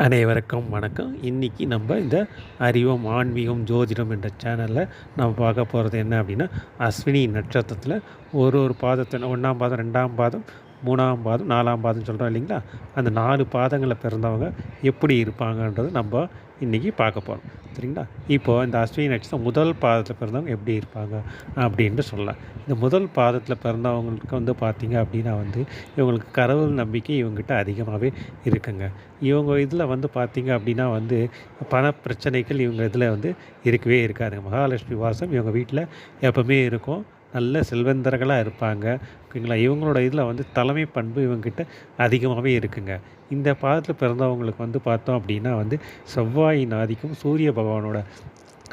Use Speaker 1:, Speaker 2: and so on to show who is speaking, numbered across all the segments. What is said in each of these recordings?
Speaker 1: அனைவருக்கும் வணக்கம். இன்றைக்கி நம்ம இந்த அறிவம் ஆன்மீகம் ஜோதிடம் என்ற சேனலில் நம்ம பார்க்க போகிறது என்ன அப்படின்னா அஸ்வினி நட்சத்திரத்தில் ஒரு ஒரு பாதத்தில் ஒன்றாம் பாதம் ரெண்டாம் பாதம் மூணாம் பாதம் நாலாம் பாதம் சொல்கிறோம் இல்லைங்களா? அந்த நாலு பாதங்களில் பிறந்தவங்க எப்படி இருப்பாங்கன்றது நம்ம இன்றைக்கி பார்க்க போகிறோம் சரிங்களா? இப்போது இந்த அஸ்வினி நட்சத்திரம் முதல் பாதத்தில் பிறந்தவங்க எப்படி இருப்பாங்க அப்படின்ட்டு சொல்லலாம். இந்த முதல் பாதத்தில் பிறந்தவங்களுக்கு வந்து பார்த்திங்க அப்படின்னா வந்து இவங்களுக்கு கடவுள் நம்பிக்கை இவங்ககிட்ட அதிகமாகவே இருக்குங்க. இவங்க இதில் வந்து பார்த்திங்க அப்படின்னா வந்து பண பிரச்சனைகள் இவங்க இதில் வந்து இருக்கவே இருக்காதுங்க. மகாலட்சுமி வாசம் இவங்க வீட்டில் எப்போவுமே இருக்கும். நல்ல செல்வந்தர்களாக இருப்பாங்க. ஓகேங்களா? இவங்களோட இதில் வந்து தலைமை பண்பு இவங்ககிட்ட அதிகமாகவே இருக்குங்க. இந்த பாதத்தில் பிறந்தவங்களுக்கு வந்து பார்த்தோம் அப்படின்னா வந்து செவ்வாயின் ஆதிக்கம் சூரிய பகவானோட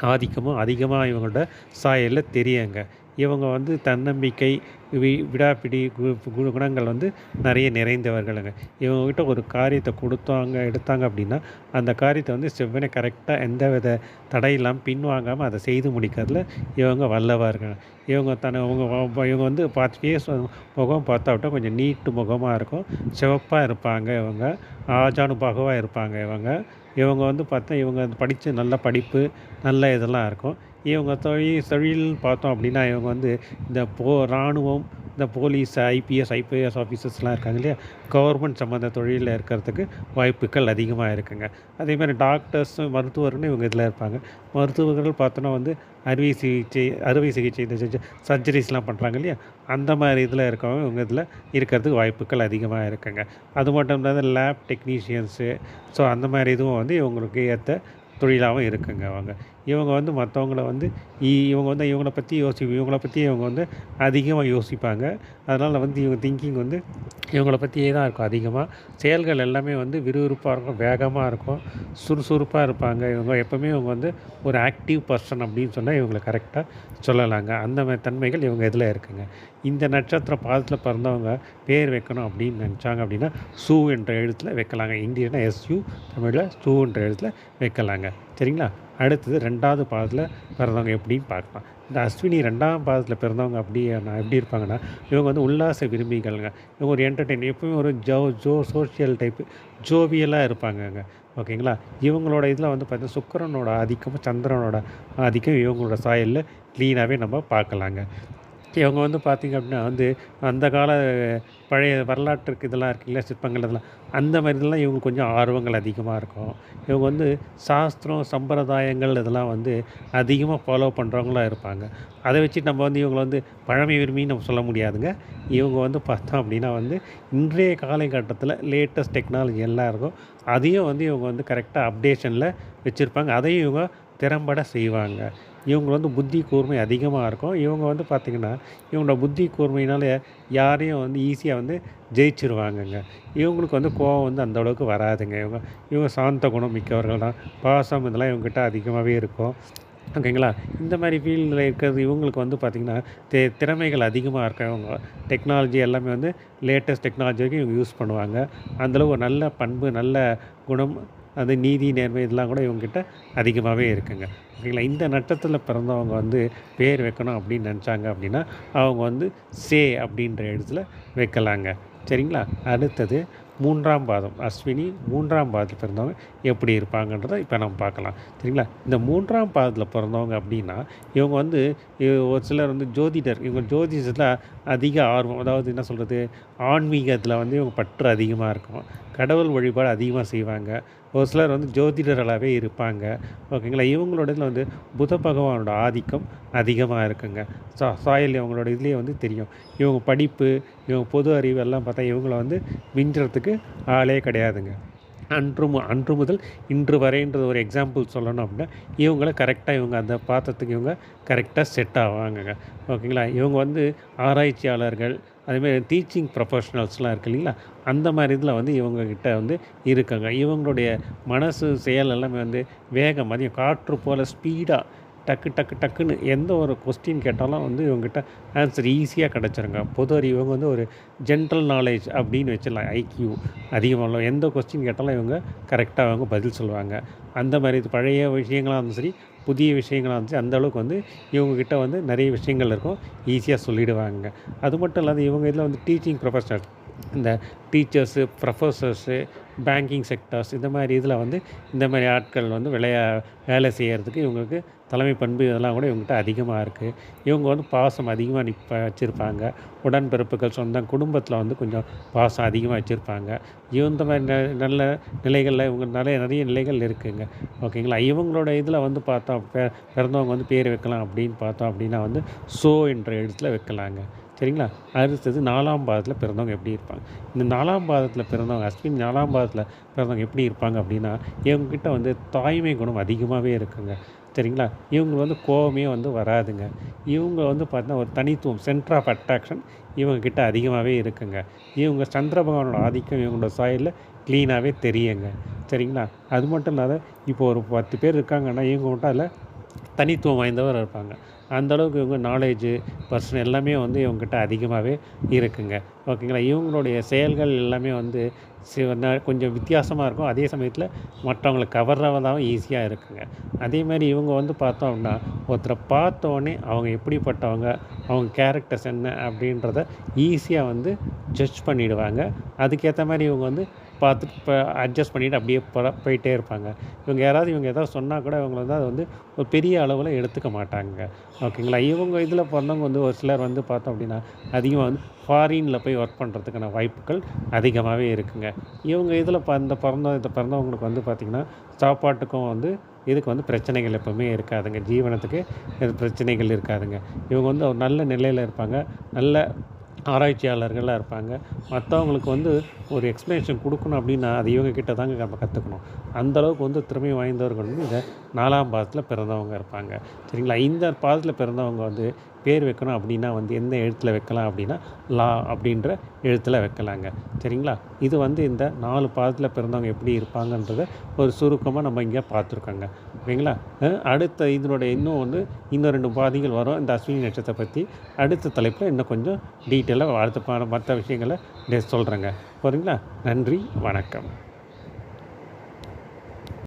Speaker 1: ஆதிக்கமும் அதிகமாக இவங்களோட சாயலில் தெரியுங்க. இவங்க வந்து தன்னம்பிக்கை வி விடாப்பிடி கு கு- குணங்கள் வந்து நிறைய நிறைந்தவர்களுங்க. இவங்ககிட்ட ஒரு காரியத்தை கொடுத்தாங்க எடுத்தாங்க அப்படின்னா அந்த காரியத்தை வந்து செவ்வனே கரெக்டாக எந்த வித தடையில்லாமல் பின்வாங்காமல் அதை செய்து முடிக்கிறதுல இவங்க வல்லவாருங்க இவங்க தன்னை அவங்க இவங்க வந்து பார்த்து ஃபேஸ் முகம் பார்த்தா விட்டால் கொஞ்சம் நீட்டு முகமாக இருக்கும். சிவப்பாக இருப்பாங்க இவங்க ஆஜானுபாகவாக இருப்பாங்க இவங்க. இவங்க வந்து பார்த்தா இவங்க படித்த நல்ல படிப்பு நல்ல இதெல்லாம் இருக்கும். இவங்க தொழில் தொழில்னு பார்த்தோம் அப்படின்னா இவங்க வந்து இந்த போ இராணுவம் இந்த போலீஸ் ஐபிஎஸ் ஐபிஎஸ் ஆஃபீஸர்ஸ்லாம் இருக்காங்க இல்லையா? கவர்மெண்ட் சம்மந்த தொழிலில் இருக்கிறதுக்கு வாய்ப்புகள் அதிகமாக இருக்குங்க. அதே மாதிரி டாக்டர்ஸ் மருத்துவர்னு இவங்க இதில் இருப்பாங்க. மருத்துவர்கள் பார்த்தோன்னா வந்து அறுவை சிகிச்சை அறுவை சிகிச்சை இந்த சர்ஜரிஸ்லாம் பண்ணுறாங்க இல்லையா? அந்த மாதிரி இதில் இருக்கவங்க இவங்க இதில் இருக்கிறதுக்கு வாய்ப்புகள் அதிகமாக இருக்குங்க. அது மட்டும் இல்லாத லேப் டெக்னீஷியன்ஸு ஸோ அந்த மாதிரி இதுவும் வந்து இவங்களுக்கு ஏற்ற தொழிலாகவும் இருக்குங்க அவங்க. இவங்க வந்து மற்றவங்கள வந்து இ- இவங்க வந்து இவங்கள பற்றி யோசி இவங்கள பற்றி இவங்க வந்து அதிகமாக யோசிப்பாங்க. அதனால் வந்து இவங்க திங்கிங் வந்து இவங்கள பற்றியே தான் இருக்கும் அதிகமாக செயல்கள் எல்லாமே வந்து விறுவிறுப்பாக இருக்கும் வேகமாக இருக்கும் சுறுசுறுப்பாக இருப்பாங்க. இவங்க எப்போவுமே இவங்க வந்து ஒரு ஆக்டிவ் பர்சன் அப்படின்னு சொன்னால் இவங்களை கரெக்டாக சொல்லலாங்க. அந்த மாதிரி தன்மைகள் இவங்க இதில் இருக்குங்க. இந்த நட்சத்திர பாதத்தில் பிறந்தவங்க பேர் வைக்கணும் அப்படின்னு நினச்சாங்க அப்படின்னா சூ என்ற எழுத்தில் வைக்கலாங்க. இந்தியனா எஸ்யூ தமிழில் சூ என்ற எழுத்தில் வைக்கலாங்க. சரிங்களா? அடுத்தது ரெண்டாவது பாதத்தில் பிறந்தவங்க எப்படின்னு பார்க்கலாம். இந்த அஸ்வினி ரெண்டாம் பாதத்தில் பிறந்தவங்க அப்படி நான் எப்படி இருப்பாங்கன்னா இவங்க வந்து உல்லாச விரும்பிகள்ங்க. இவங்க ஒரு என்டர்டெயின் எப்பவுமே ஒரு ஜோ ஜோ சோஷியல் டைப்பு ஜோவியலாக இருப்பாங்கங்க. ஓகேங்களா? இவங்களோட இதில் வந்து பார்த்தீங்கன்னா சுக்கிரனோட ஆதிக்கம் சந்திரனோட ஆதிக்கம் இவங்களோட சாயலில் க்ளீனாகவே நம்ம பார்க்கலாங்க. இவங்க வந்து பார்த்திங்க அப்படின்னா வந்து அந்த கால பழைய வரலாற்றுக்கு இதெல்லாம் இருக்குல்ல சிற்பங்கள் இதெல்லாம். அந்த மாதிரி இதெல்லாம் இவங்க கொஞ்சம் ஆர்வங்கள் அதிகமாக இருக்கும். இவங்க வந்து சாஸ்திரம் சம்பிரதாயங்கள் இதெல்லாம் வந்து அதிகமாக ஃபாலோ பண்ணுறவங்களா இருப்பாங்க. அதை வச்சு நம்ம வந்து இவங்களை வந்து பழமை விரும்பின்னு நம்ம சொல்ல முடியாதுங்க. இவங்க வந்து பார்த்தோம் அப்படின்னா வந்து இன்றைய காலகட்டத்தில் லேட்டஸ்ட் டெக்னாலஜி எல்லாம் இருக்கும். அதையும் வந்து இவங்க வந்து கரெக்டாக அப்டேஷனில் வச்சுருப்பாங்க. அதையும் இவங்க திறம்பட செய்வாங்க. இவங்க வந்து புத்தி கூர்மை அதிகமாக இருக்கும். இவங்க வந்து பார்த்திங்கன்னா இவங்களோட புத்தி கூர்மையினால யாரையும் வந்து ஈஸியாக வந்து ஜெயிச்சிருவாங்கங்க. இவங்களுக்கு வந்து கோவம் வந்து அந்த அளவுக்கு வராதுங்க. இவங்க இவங்க சாந்த குணம் மிக்கவர்கள் தான். பாசம் இதெல்லாம் இவங்ககிட்ட அதிகமாகவே இருக்கும். ஓகேங்களா? இந்த மாதிரி ஃபீல்டில் இருக்கிறது இவங்களுக்கு வந்து பார்த்திங்கன்னா தெ திறமைகள் அதிகமாக இருக்கும். இவங்க டெக்னாலஜி எல்லாமே வந்து லேட்டஸ்ட் டெக்னாலஜி வரைக்கும் இவங்க யூஸ் பண்ணுவாங்க. அந்தளவு ஒரு நல்ல பண்பு நல்ல குணம் அது நீதி நேர்மை இதெல்லாம் கூட இவங்ககிட்ட அதிகமாகவே இருக்குங்க. ஓகேங்களா இந்த நட்சத்திரத்தில் பிறந்தவங்க வந்து பேர் வைக்கணும் அப்படின்னு நினச்சாங்க அப்படின்னா அவங்க வந்து சே அப்படின்ற இடத்துல வைக்கலாங்க. சரிங்களா? அடுத்தது மூன்றாம் பாதம். அஸ்வினி மூன்றாம் பாதத்தில் பிறந்தவங்க எப்படி இருப்பாங்கன்றதை இப்போ நம்ம பார்க்கலாம். சரிங்களா? இந்த மூன்றாம் பாதத்தில் பிறந்தவங்க அப்படின்னா இவங்க வந்து ஒரு சிலர் வந்து ஜோதிடர். இவங்க ஜோதிஷத்தில் அதிக ஆர்வம். அதாவது என்ன சொல்கிறது ஆன்மீகத்தில் வந்து இவங்க பற்று அதிகமாக இருக்கும். கடவுள் வழிபாடு அதிகமாக செய்வாங்க. ஒரு சிலர் வந்து ஜோதிடர்களாகவே இருப்பாங்க. ஓகேங்களா? இவங்களோட இதில் வந்து புத பகவானோட ஆதிக்கம் அதிகமாக இருக்குங்க. சா சாயல் இவங்களோட இதுலேயே வந்து தெரியும். இவங்க படிப்பு இவங்க பொது அறிவு எல்லாம் பார்த்தா இவங்கள வந்து மிஞ்சுறதுக்கு ஆளே கிடையாதுங்க. அன்று மு அன்று முதல் இன்று வரைன்றது ஒரு எக்ஸாம்பிள் சொல்லணும் அப்படின்னா இவங்கள கரெக்டாக இவங்க அந்த பாத்திரத்துக்கு இவங்க கரெக்டாக செட் ஆவாங்க ஓகேங்களா? இவங்க வந்து ஆராய்ச்சியாளர்கள் அதேமாதிரி டீச்சிங் ப்ரொஃபஷனல்ஸ்லாம் இருக்கு இல்லைங்களா? அந்த மாதிரி இதில் வந்து இவங்கக்கிட்ட வந்து இருக்காங்க. இவங்களுடைய மனசு செயல் எல்லாமே வந்து வேகம் அதிகம் காற்று போல் ஸ்பீடாக டக்கு டக்கு டக்குன்னு எந்த ஒரு கொஸ்டின் கேட்டாலும் வந்து இவங்ககிட்ட ஆன்சர் ஈஸியாக கிடச்சிருங்க. பொது இவங்க வந்து ஒரு ஜென்ரல் நாலேஜ் அப்படின்னு வச்சிடலாம். ஐக்யூ அதிகமாக எந்த கொஸ்டின் கேட்டாலும் இவங்க கரெக்டாக அவங்க பதில் சொல்லுவாங்க. அந்த மாதிரி இது பழைய விஷயங்களாக இருந்தாலும் சரி புதிய விஷயங்களாக இருந்துச்சு அந்த அளவுக்கு வந்து இவங்கக்கிட்ட வந்து நிறைய விஷயங்கள் இருக்கும். ஈஸியாக சொல்லிடுவாங்க. அது மட்டும் இல்லாத இவங்க இதில் வந்து டீச்சிங் ப்ரொஃபஷனல் இந்த டீச்சர்ஸு ப்ரொஃபஸர்ஸு பேங்கிங் செக்டர்ஸ் இந்த மாதிரி இதில் வந்து இந்த மாதிரி ஆட்கள் வந்து விளையா வேலை செய்கிறதுக்கு இவங்களுக்கு தலைமை பண்பு இதெல்லாம் கூட இவங்ககிட்ட அதிகமாக இருக்குது. இவங்க வந்து பாசம் அதிகமாக நிற்ப வச்சுருப்பாங்க. உடன்பிறப்புகள் சொந்தம் குடும்பத்தில் வந்து கொஞ்சம் பாசம் அதிகமாக வச்சுருப்பாங்க. இந்த மாதிரி ந நல்ல நிலைகளில் இவங்க நிறைய நிறைய நிலைகள் இருக்குதுங்க ஓகேங்களா? இவங்களோட இதில் வந்து பார்த்தோம் பிறந்தவங்க வந்து பேர் வைக்கலாம் அப்படின்னு பார்த்தோம் அப்படின்னா வந்து சோ என்ற எழுத்தில் வைக்கலாங்க. சரிங்களா? அடுத்தது நாலாம் பாதத்தில் பிறந்தவங்க எப்படி இருப்பாங்க? இந்த நாலாம் பாதத்தில் பிறந்தவங்க அஸ்வின் நாலாம் பாதத்தில் பிறந்தவங்க எப்படி இருப்பாங்க அப்படின்னா இவங்கக்கிட்ட வந்து தாய்மை குணம் அதிகமாகவே இருக்குங்க. சரிங்களா? இவங்க வந்து கோவமே வந்து வராதுங்க. இவங்க வந்து பார்த்தீங்கன்னா ஒரு தனித்துவம் சென்டர் ஆஃப் அட்ராக்ஷன் இவங்கக்கிட்ட அதிகமாகவே இருக்குங்க. இவங்க சந்திர பகவானோட ஆதிக்கம் இவங்களோட சாயலில் க்ளீனாகவே தெரியுங்க. சரிங்களா? அது மட்டும் இல்லாத இப்போ ஒரு பத்து பேர் இருக்காங்கன்னா இவங்க மட்டும் அதில் தனித்துவம் வாய்ந்தவர் இருப்பாங்க. அந்த அளவுக்கு இவங்க நாலேஜு பர்சன் எல்லாமே வந்து இவங்ககிட்ட அதிகமாகவே இருக்குங்க. ஓகேங்களா? இவங்களுடைய செயல்கள் எல்லாமே வந்து சி ந- கொஞ்சம் வித்தியாசமாக இருக்கும். அதே சமயத்தில் மற்றவங்களை கவர்றதாகவும் ஈஸியாக இருக்குங்க. அதே மாதிரி இவங்க வந்து பார்த்தோம் அப்படின்னா ஒருத்தரை பார்த்தோன்னே அவங்க எப்படிப்பட்டவங்க அவங்க கேரக்டர்ஸ் என்ன அப்படின்றத ஈஸியாக வந்து ஜட்ஜ் பண்ணிவிடுவாங்க அதுக்கேற்ற மாதிரி இவங்க வந்து பார்த்துட்டு இப்போ அட்ஜஸ்ட் பண்ணிவிட்டு அப்படியே போல போயிட்டே இருப்பாங்க. இவங்க யாராவது இவங்க ஏதாவது சொன்னால் கூட இவங்க வந்து அதை வந்து ஒரு பெரிய அளவில் எடுத்துக்க மாட்டாங்க. ஓகேங்களா? இவங்க இதில் பிறந்தவங்க வந்து ஒரு சிலர் வந்து பார்த்தோம் அப்படின்னா அதிகமாக வந்து ஃபாரினில் போய் ஒர்க் பண்ணுறதுக்கான வாய்ப்புகள் அதிகமாகவே இருக்குங்க. இவங்க இதில் ப இந்த பிறந்த இந்த பிறந்தவங்களுக்கு வந்து பார்த்திங்கன்னா சாப்பாட்டுக்கும் வந்து இதுக்கு வந்து பிரச்சனைகள் எப்போவுமே இருக்காதுங்க. ஜீவனத்துக்கு இது பிரச்சனைகள் இருக்காதுங்க. இவங்க வந்து ஒரு நல்ல நிலையில் இருப்பாங்க. நல்ல ஆராய்ச்சியாளர்களாக இருப்பாங்க. மற்றவங்களுக்கு வந்து ஒரு எக்ஸ்ப்ளனேஷன் கொடுக்கணும் அப்படின்னா அது இவங்க கிட்ட தாங்க நம்ம கற்றுக்கணும் அந்தளவுக்கு வந்து திறமை வாய்ந்தவர்கள் வந்து இந்த நாலாம் பாதத்தில் பிறந்தவங்க இருப்பாங்க. சரிங்களா? இந்த பாதத்தில் பிறந்தவங்க வந்து பேர் வைக்கணும் அப்படின்னா வந்து எந்த எழுத்தில் வைக்கலாம் அப்படின்னா லா அப்படின்ற எழுத்தில் வைக்கலாங்க. சரிங்களா? இது வந்து இந்த நாலு பாதத்தில் பிறந்தவங்க எப்படி இருப்பாங்கன்றத ஒரு சுருக்கமாக நம்ம இங்கே பார்த்துருக்கோங்க. ஓகேங்களா? அடுத்த இதனுடைய இன்னும் வந்து இன்னும் ரெண்டு பாதிகள் வரும். இந்த அஸ்வினி நட்சத்திரத்தை பற்றி அடுத்த தலைப்பில் இன்னும் கொஞ்சம் டீட்டெயிலாக அடுத்த மற்ற விஷயங்களை சொல்கிறேங்க போகிறீங்களா நன்றி வணக்கம்.